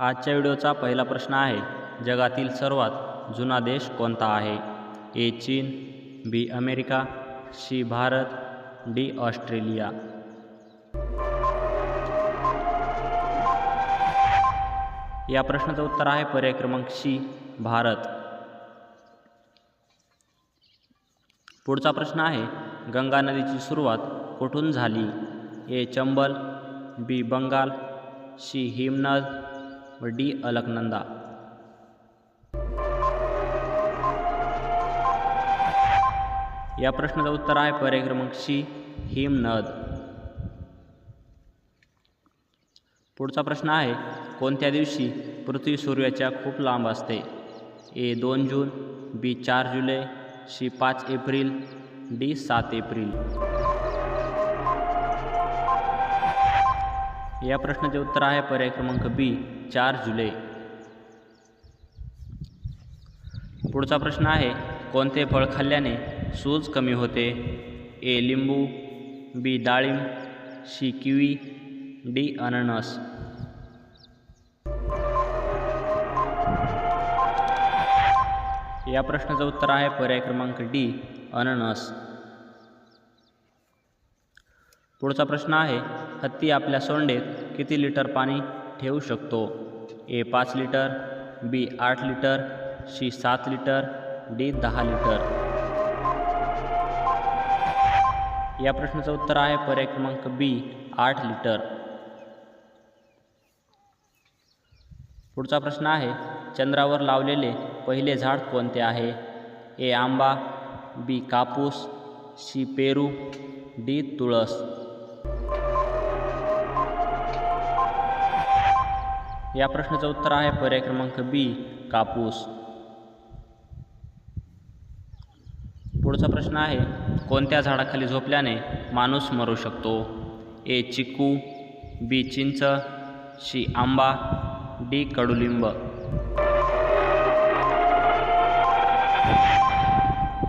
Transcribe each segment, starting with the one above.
आजच्या व्हिडिओचा पहिला प्रश्न आहे जगातील सर्वात जुना देश कोणता आहे? ए चीन B America C Bharat D Australia. या प्रश्नाचं उत्तर आहे पर्याय क्रमांक सी भारत. पुढचा प्रश्न आहे गंगा नदीची सुरुवात कुठून झाली? A Chambal B Bengal C हिमनद व डी अलकनंदा. या प्रश्नाचं उत्तर आहे पर्याय क्रमांक सी हिमनद. पुढचा प्रश्न आहे कोणत्या दिवशी पृथ्वी सूर्याच्या खूप लांब असते? ए दोन जून बी चार जुलै सी पाच एप्रिल डी सात एप्रिल. या प्रश्नाचे उत्तर आहे पर्याय क्रमांक बी चार जुलै. पुढचा प्रश्न आहे कोणते फळ खाल्ल्याने सूज कमी होते? ए लिंबू बी डाळिंब सी किवी डी अननस. या प्रश्नाचं उत्तर आहे पर्याय क्रमांक डी अननस. पुढचा प्रश्न आहे हत्ती आपल्या सोंडेत किती लिटर पाणी ठेवू शकतो? ए पाच लिटर बी आठ लिटर सी सात लिटर डी दहा लिटर? या प्रश्नाचं उत्तर आहे पर्याय क्रमांक बी आठ लिटर. पुढचा प्रश्न आहे चंद्रावर लावलेले पहिले झाड कोणते आहे? ए आंबा बी कापूस सी पेरू डी तुळस. या प्रश्नाचं उत्तर आहे पर्याय क्रमांक बी कापूस. पुढचा प्रश्न आहे कोणत्या झाडाखाली झोपल्याने माणूस मरू शकतो? ए चिकू. बी चिंच. सी आंबा. डी कडुलिंब.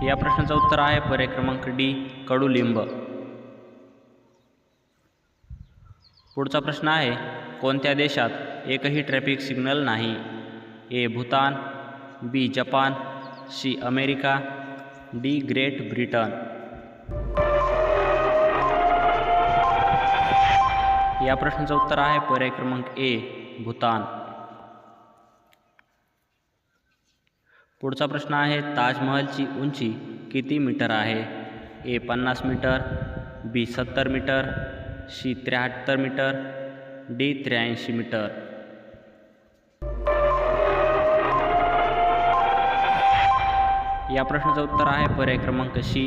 या प्रश्नाचं उत्तर आहे पर्याय क्रमांक डी कडुलिंब. पुढचा प्रश्न आहे कोणत्या देशात एकही ट्रॅफिक सिग्नल नाही? A Bhutan B Japan C America D Great Britain. या प्रश्नाचं उत्तर आहे पर्याय क्रमांक ए भूतान. पुढचा प्रश्न आहे ताजमहलची उंची किती मीटर आहे? ए पन्नास मीटर बी सत्तर मीटर सी त्र्याहत्तर मीटर डी त्र्याऐंशी मीटर. या प्रश्नाचं उत्तर आहे पर्याय क्रमांक शी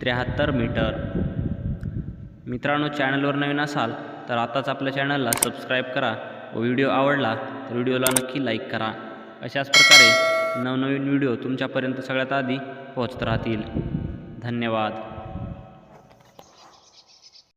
त्र्याहत्तर मीटर. मित्रांनो चॅनलवर नवीन असाल तर आताच आपल्या चॅनलला सबस्क्राईब करा व व्हिडिओ आवडला तर व्हिडिओला नक्की लाईक करा. अशाच प्रकारे नवनवीन व्हिडिओ तुमच्यापर्यंत सगळ्यात आधी पोहोचत राहतील. धन्यवाद.